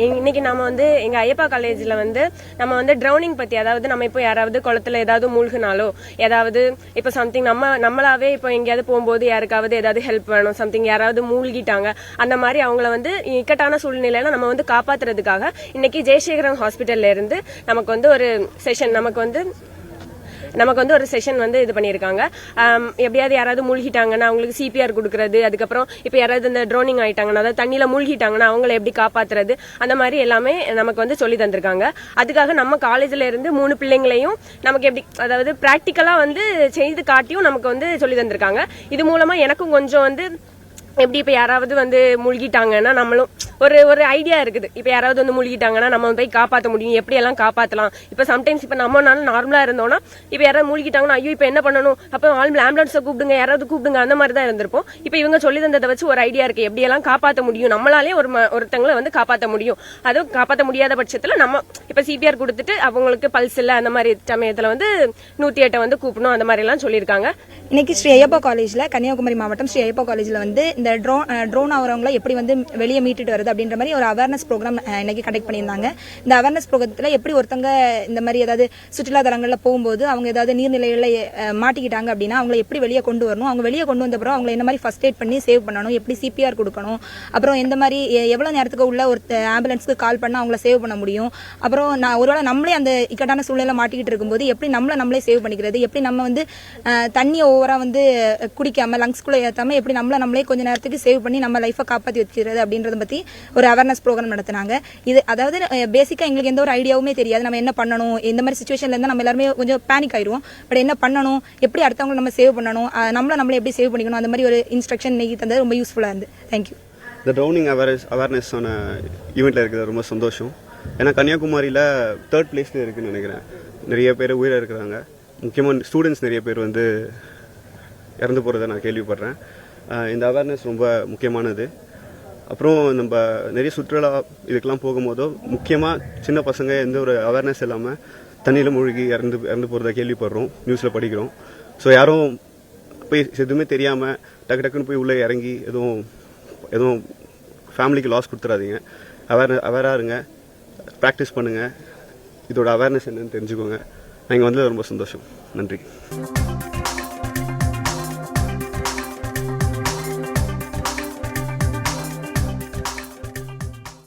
இன்னைக்கு நம்ம வந்து எங்க ஐயப்பா காலேஜ்ல வந்து நம்ம வந்து ட்ரௌனிங் பத்தி அதாவது நம்ம இப்போ யாராவது குளத்துல ஏதாவது மூழ்கினாலோ ஏதாவது இப்போ சம்திங் நம்ம நம்மளாவே இப்போ எங்கேயாவது போகும்போது யாருக்காவது ஏதாவது ஹெல்ப் வேணும் சம்திங் யாராவது மூழ்கிட்டாங்க அந்த மாதிரி அவங்கள வந்து இக்கட்டான சூழ்நிலையில நம்ம வந்து காப்பாத்துறதுக்காக இன்னைக்கு ஜெயசேகரன் ஹாஸ்பிட்டல்ல இருந்து நமக்கு வந்து ஒரு செஷன் நமக்கு வந்து நமக்கு வந்து ஒரு செஷன் வந்து இது பண்ணியிருக்காங்க. எப்படியாவது யாராவது மூழ்கிட்டாங்கன்னா அவங்களுக்கு சிபிஆர் கொடுக்கறது அதுக்கப்புறம் இப்போ யாராவது இந்த ட்ரோனிங் ஆயிட்டாங்கன்னா அதாவது தண்ணியில மூழ்கிட்டாங்கன்னா அவங்கள எப்படி காப்பாத்துறது அந்த மாதிரி எல்லாமே நமக்கு வந்து சொல்லி தந்திருக்காங்க. அதுக்காக நம்ம காலேஜ்ல இருந்து மூணு பிள்ளைங்களையும் நமக்கு எப்படி அதாவது பிராக்டிக்கலா வந்து செய்து காட்டியும் நமக்கு வந்து சொல்லி தந்திருக்காங்க. இது மூலமா எனக்கும் கொஞ்சம் வந்து எப்படி இப்போ யாராவது வந்து மூழ்கிட்டாங்கன்னா நம்மளும் ஒரு ஒரு ஐடியா இருக்குது. இப்போ யாராவது வந்து மூழ்கிட்டாங்கன்னா நம்ம போய் காப்பாற்ற முடியும். எப்படி எல்லாம் காப்பாற்றலாம் இப்போ சம்டைம்ஸ் இப்போ நம்மனால நார்மலாக இருந்தோம்னா இப்போ யாராவது மூழ்கிட்டாங்கன்னா ஐயோ இப்போ என்ன பண்ணணும்? அப்போ ஆல் ஆம்புலன்ஸை கூப்பிடுங்க யாராவது கூப்பிடுங்க அந்த மாதிரி தான் இருந்திருப்போம். இப்போ இவங்க சொல்லி தந்ததை வச்சு ஒரு ஐடியா இருக்குது எப்படி எல்லாம் காப்பாற்ற முடியும்? நம்மளாலே ஒரு ம- ஒருத்தங்களை வந்து காப்பாற்ற முடியும். அதுவும் காப்பாற்ற முடியாத பட்சத்தில் நம்ம இப்போ சிபிஆர் கொடுத்துட்டு அவங்களுக்கு பல்ஸ் இல்லை அந்த மாதிரி சமயத்தில் வந்து நூற்றி எட்டை வந்து கூப்பிடணும் அந்த மாதிரிலாம் சொல்லியிருக்காங்க. இன்னைக்கு ஸ்ரீ ஐயப்பா காலேஜில் கன்னியாகுமரி மாவட்டம் ஸ்ரீ ஐயப்பா காலேஜில் வந்து இந்த ட்ரோன் ட்ரோன் ஆகிறவங்களை எப்படி வந்து வெளியே மீட்டுட்டு வருது அப்படின்ற மாதிரி ஒரு அவேர்னஸ் ப்ரோக்ராம் இன்னைக்கு கண்டக்ட் பண்ணியிருந்தாங்க. இந்த அவேர்னஸ் ப்ரோக்ராமத்தில் எப்படி ஒருத்தங்க இந்த மாதிரி ஏதாவது சுற்றுலா தலங்களில் போகும்போது அவங்க ஏதாவது நீர்நிலைகளில் மாட்டிக்கிட்டாங்க அப்படின்னா அவங்களை எப்படி வெளியே கொண்டு வரணும்? அவங்க வெளியே கொண்டு வந்த அப்புறம் அவங்களை என்ன மாதிரி ஃபர்ஸ்ட் எய்ட் பண்ணி சேவ் பண்ணணும்? எப்படி சிபிஆர் கொடுக்கணும்? அப்புறம் எந்த மாதிரி எவ்வளோ நேரத்துக்கு உள்ள ஒரு ஆம்புலன்ஸுக்கு கால் பண்ணால் அவங்கள சேவ் பண்ண முடியும்? அப்புறம் நான் ஒருவேளை நம்மளே அந்த இக்கட்டான சூழ்நிலை மாட்டிக்கிட்டு இருக்கும்போது எப்படி நம்மளை நம்மளே சேவ் பண்ணிக்கிறது? எப்படி நம்ம வந்து தண்ணியை ஓவராக வந்து குடிக்காமல் லங்ஸ்குள்ளே ஏற்றாமல் எப்படி நம்மள நம்மளே கொஞ்ச நேரத்துக்கு சேவ் பண்ணி நம்ம லைஃபை காப்பாற்றி வச்சுக்கிறது அப்படின்றத பற்றி ஒரு அவேர்னஸ் ப்ரோக்ராம் நடத்தினாங்க. இது அதாவது பேசிக்காக எங்களுக்கு எந்த ஒரு ஐடியாவுமே தெரியாது. நம்ம என்ன பண்ணணும்? இந்த மாதிரி சுச்சுவேஷன்ல இருந்தால் நம்ம எல்லாருமே கொஞ்சம் பேனிக் ஆயிடுவோம். பட் என்ன பண்ணணும்? எப்படி அடுத்தவங்களை நம்ம சேவ் பண்ணணும்? நம்மளை நம்மளை எப்படி சேவ் பண்ணிக்கணும்? அந்த மாதிரி ஒரு இன்ஸ்ட்ரக்ஷன் இன்னைக்கு தந்தது ரொம்ப யூஸ்ஃபுல்லாக இருந்து. தேங்க்யூ இந்த ட்ரௌனிங் அவேர்னஸ் அவேர்னஸான ஈவெண்ட்டில் இருக்கிறது ரொம்ப சந்தோஷம். ஏன்னா கன்னியாகுமரியில் தேர்ட் பிளேஸில் இருக்குன்னு நினைக்கிறேன். நிறைய பேர் உயிராக இருக்கிறாங்க. முக்கியமாக ஸ்டூடெண்ட்ஸ் நிறைய பேர் வந்து இறந்து போகிறத நான் கேள்விப்படுறேன். இந்த அவேர்னஸ் ரொம்ப முக்கியமானது. அப்புறம் நம்ம நிறைய சுற்றுலா இதுக்கெல்லாம் போகும்போதோ முக்கியமாக சின்ன பசங்க எந்த ஒரு அவேர்னஸ் இல்லாமல் தண்ணியில் மூழ்கி இறந்து இறந்து போகிறத கேள்விப்படுறோம் நியூஸில் படிக்கிறோம். ஸோ யாரும் போய் எதுவுமே தெரியாமல் டக்கு டக்குன்னு போய் உள்ளே இறங்கி எதுவும் எதுவும் ஃபேமிலிக்கு லாஸ் கொடுத்துறாதீங்க. அவேர் அவேராக இருங்க. ப்ராக்டிஸ் பண்ணுங்கள் இதோட அவேர்னஸ் என்னன்னு தெரிஞ்சுக்கோங்க. நான் இங்கே வந்தது ரொம்ப சந்தோஷம். நன்றி.